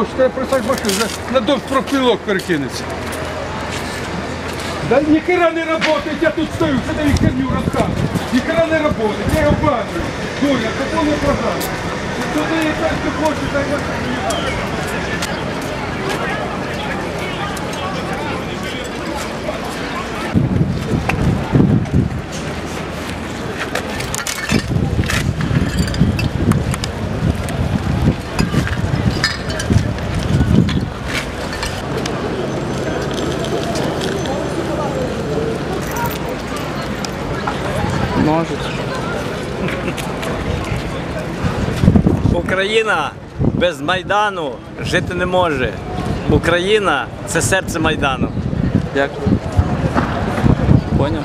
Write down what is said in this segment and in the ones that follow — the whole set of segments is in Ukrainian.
дощ, треба присадити машину, вже на дощ профпілок перекинеться. Да ніхера не работает, я тут стою, це ти херню розказую. Ніхера не работает, я його бачу. Доля, це повна програма. Туди не хочеш, так машину. Можуть. Україна без Майдану жити не може. Україна це серце Майдану. Дякую. Поняв?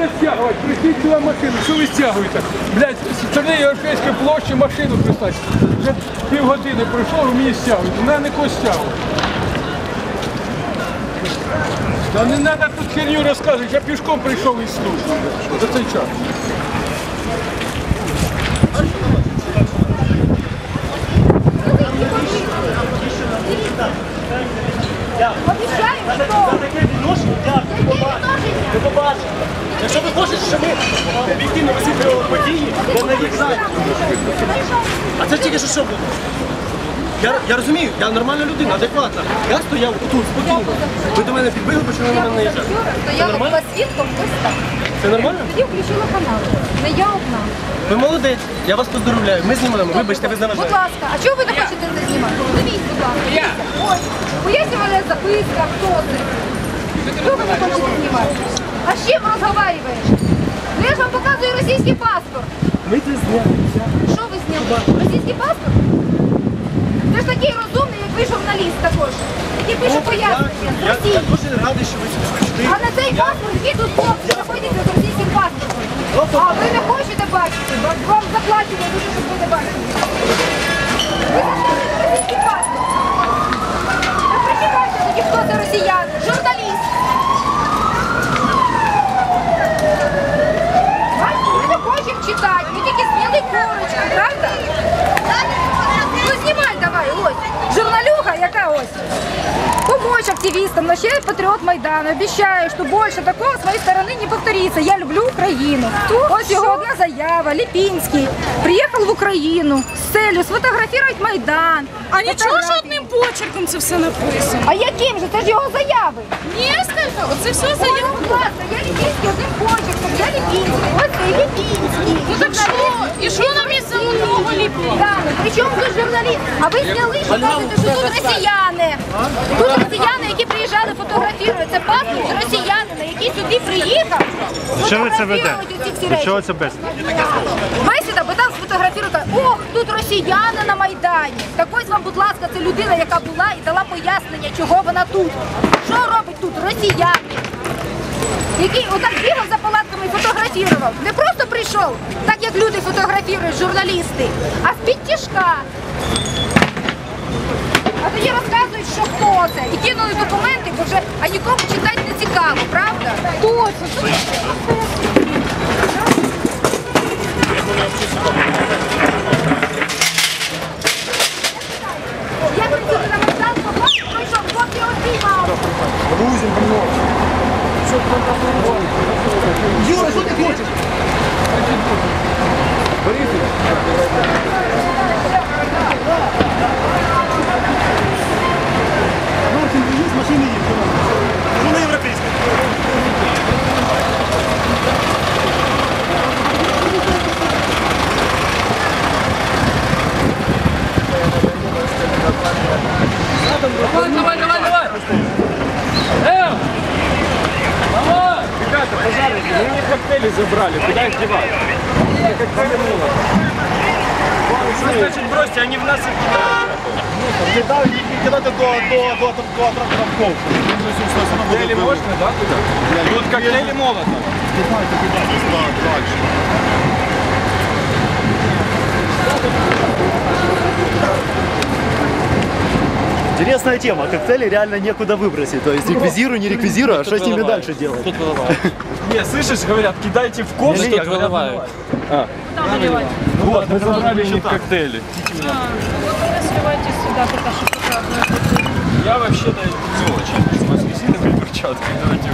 Не треба стягувати, прийдіть сюди машину, що ви стягуєте? Блядь, з сторони Європейської площі машину пристать. Вже півгодини пройшло, ви мені стягують. У мене когось стягують. Та не треба тут херню розказувати, я пішком прийшов із служби за цей час. Обіцяю, що Таке дякую, до побачення. Якщо ви хочете, щоб ми об'єктивно висвітлювали події, то не в'їжджайте. А це тільки що що було? Я, я розумію, я нормальна людина, адекватна. Я стояв тут спокійно. Ви до мене підбили, почали на мене наїжджати. стояла була свідком, ось так. Це нормально? Тоді включила канал. Не я одна. Ви молодець. Я вас поздоровляю. Ми знімаємо. Вибачте, ви Будь ласка, а чого ви не хочете це знімати? Дивіться, будь ласка. дивіться. Ось. Пояснювальна записка, хто це. А з чим розговариваєш? Ну я ж вам показую російський паспорт. Ми це зняли. Що ви зняли? Російський паспорт? Ти ж такий розумний, як ви журналіст також. Який пише пояснення Я, я дуже радий, що ви сюди прийшли. А на цей паспорт які тут хлопці знаходяться з російським паспортом. А ви не хочете бачити? Вам заплатили дуже, щоб ви не бачили. Ви знаходите російський паспорт. Ви прочитайте тоді, хто це росіяни. Журналіст. Бачите, ми не хочемо читати. Ми тільки зняли корочку, правда? Ну знімай давай, ось. Журналюга, яка ось. Помочь активистам, но Майдана. Обещаю, что больше такого с моей стороны не повторится. Я люблю Украину. Ось його одна заява. Ліпінський приїхав в Україну з целью сфотографувати Майдан. А нічого, що Фотографії. одним почерком це все написано. А яким же? Це ж його заяви. Несколько, оце все заяви. будь ласка, я Ліпінський одним почерком. Я Ліпінський. Ось цей Ліпінський. Ну так що? І що нам із самого? Да, ну при тут журналіст? А ви зняли, що кажете, що тут росіяни. Тут росіяни, фотографувати. Це паспорт росіянина, який сюди приїхав. Ви це всі До чого це без? Бесіда, бо там сфотографувати. Ох, тут росіяни на Майдані. Так ось вам, будь ласка, це людина, яка була і дала пояснення, чого вона тут. Що робить тут росіяни? Який отак бігав за палатками і фотографував. Не просто прийшов, так як люди фотографують, журналісти, а з-під тяжка. А тоді розказують, що хто це. І кинули документи, вже а нікому читати не цікаво, правда? Точно. Я прийшов на Майдан, хлопці прийшов, хлопці обіймав. Юра, що ти хочеш? Маркін, убрали, куда их девать? Как повернуло. Значит, бросьте, они в нас и кидают. Кидают, не кидают до, до, до, до отработков. Коктейли можно, да, туда? Тут коктейли молотого. Кидайте, кидайте, дальше. Интересная тема. Коктейли реально некуда выбросить. То есть реквизируй, не реквизируй, а что с ними дальше делать? Тут виливають. Не, слышишь, говорят, кидайте в ковш, Тут виливають. Вот, мы забрали у них коктейли. Сливайте сюда, пока что. Я вообще-то не очень. С воскресеньем и перчаткой. Давайте.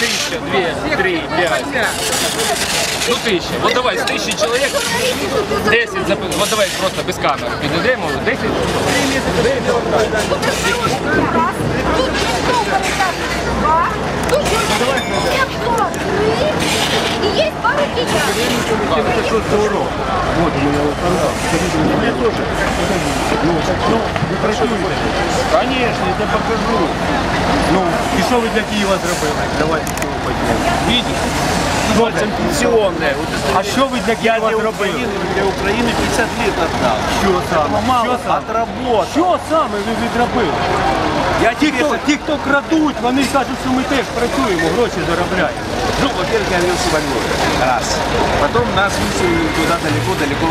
Тысяча, две, три, пять. Ну тысяча. Вот давай, с тысячи человек 10 зап- Вот давай просто без камеры. Підійдемо, 10. раз. Тут два. Тут нет сорок три. И есть пару китят. Конечно, я тебе покажу. Ну, і що ви для Києва зробили? Давайте цього Видите? пенсионная. Вот А що ви для я Києва для зробили? Украины, для Украины 50 лет отдал. Що саме? Мало Що саме? отработал. Що саме ви відробили? Я Ті, тебе... хто, ті, хто крадуть, вони кажуть, що ми теж працюємо, гроші заробляємо. Ну, во-первых, я родился во Львове. Раз. Потом нас выселили туда далеко-далеко.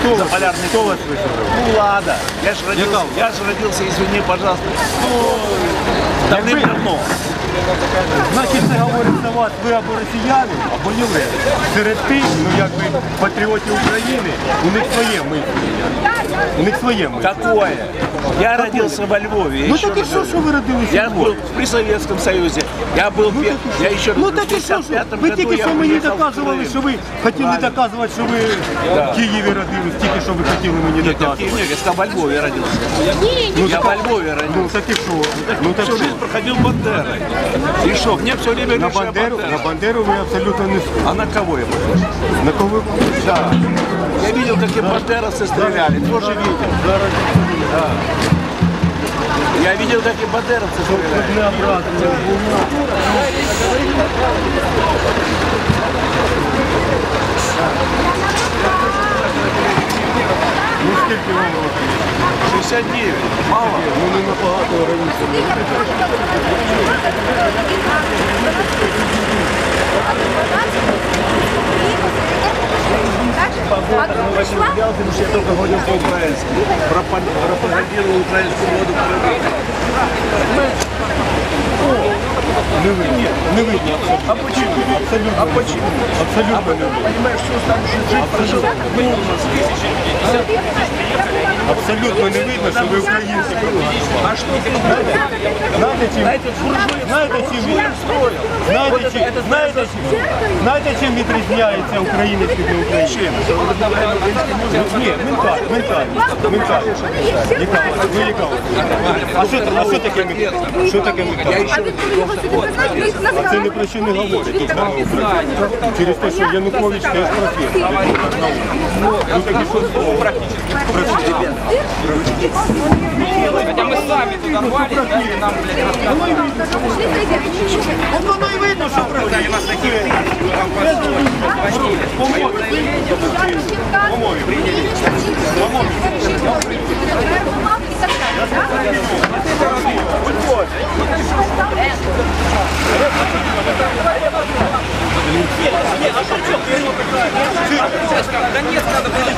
Хто За вас, полярний хто вас висадив? Ну, ладно. Я же родился, я же родился, извини, пожалуйста, ну, давным-давно. Значить, це говорить за вас, ви або росіяни, або євреї. Серед тих, ну якби патріотів України, у них своє мислення. У них своє мислення. Какое? Я родился во Львове. я Ну еще так і раз що, говорю. що ви родилися? Я в Львові? был при Советском Союзе. Я был, пе- я еще Ну раз так і говорю, що, в що? 55-м Ви году тільки я що мені уехал в доказували, Крым. що ви хотіли Правильно. доказувати, що ви в Києві родились, тільки що ви хотіли мені Нет, я в доказувати. Киеве, я сказал, во Львове родился. Я во Львове родился. Ну так і що? Ну так Всю що? жизнь проходил Бандерой. И что, мне все время На лишь Бандеру, на Бандеру ви абсолютно не схожі. А на кого я похож? На кого? Да. Я видел, как и бандеровцы стреляли, тоже видел. Да. Я видел, как и бандеровцы стреляли. Не обратно. Ну скільки вам років? 69. Мало. Ну не набагато раніше. А тут очень удивлял, потому что я только говорил по-украински. Пропагандировал украинскую воду. Не выйдет, не выйдет. А почему? Абсолютно. А почему? Абсолютно. А понимаешь, что там жить прожил? Ну, у нас тысячи, пятьдесят. А? Абсолютно не видно, що ви українці. А что ты Знаєте чим? Знаєте чим? Знаєте чим? Знаєте чим? Знаєте чим відрізняється українець від неукраїнця? Ні, менталь, ментальність. Ментальність. Яка? Ну яка? А що, а що таке ментальність? Що таке ментальність? а він коли його сюди признав, ми їх А це назвали. не про що не говорить. Тут наука працює. Через те, що Янукович теж професор. Ну так і що Против тебя. Хотя мы сами тут рвались, да, и нам, блядь, рассказывали. Он оно и видно, что просто. Они нас такие тысячи, там позвонили. Приняли. Донецк надо было